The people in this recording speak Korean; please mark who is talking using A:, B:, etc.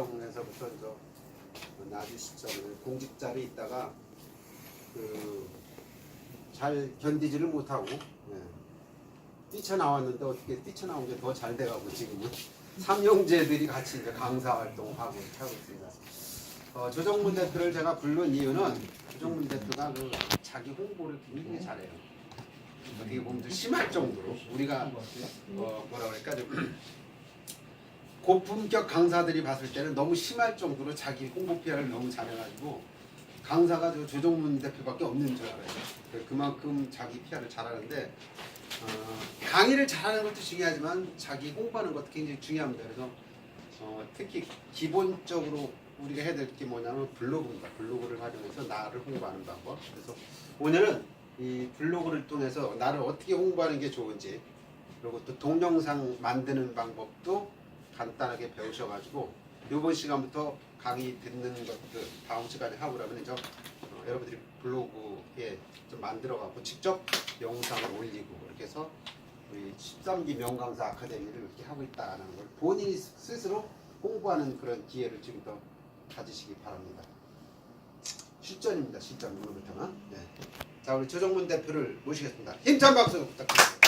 A: 군청에서부터 저 나주 시점에 공직자로 있다가 그 잘 견디지를 못하고 예. 뛰쳐나왔는데 어떻게 뛰쳐나온 게 더 잘 돼가고 지금은 삼형제들이 같이 이제 강사 활동하고 하고 있습니다. 어, 조정문 대표를 제가 부른 이유는 조정문 대표가 그 자기 홍보를 굉장히 잘해요. 어떻게 보면 좀 심할 정도로 우리가 어, 뭐라 그럴까 좀 고품격 강사들이 봤을 때는 너무 심할 정도로 자기 홍보 PR을 너무 잘해가지고 강사가 저 조정문 대표밖에 없는 줄 알아요. 그- 그만큼 자기 PR을 잘하는데 어, 강의를 잘하는 것도 중요하지만 자기 홍보하는 것도 굉장히 중요합니다. 그래서 어, 특히 기본적으로 우리가 해야 될 게 뭐냐면 블로그입니다. 블로그를 활용해서 나를 홍보하는 방법. 그래서 오늘은 이 블로그를 통해서 나를 어떻게 홍보하는 게 좋은지 그리고 또 동영상 만드는 방법도 간단하게 배우셔가지고 이번 시간부터 강의 듣는 것들 다음 시간에 하고 그러면 저 어, 여러분들이 블로그에 좀 만들어갖고 직접 영상을 올리고 이렇게 해서 우리 13기 명강사 아카데미를 이렇게 하고 있다는 걸 본인이 스- 스스로 홍보하는 그런 기회를 지금부터 가지시기 바랍니다. 실전입니다. 실전 오늘부터는. 네. 자 우리 조정문 대표를 모시겠습니다. 힘찬 박수 부탁드립니다.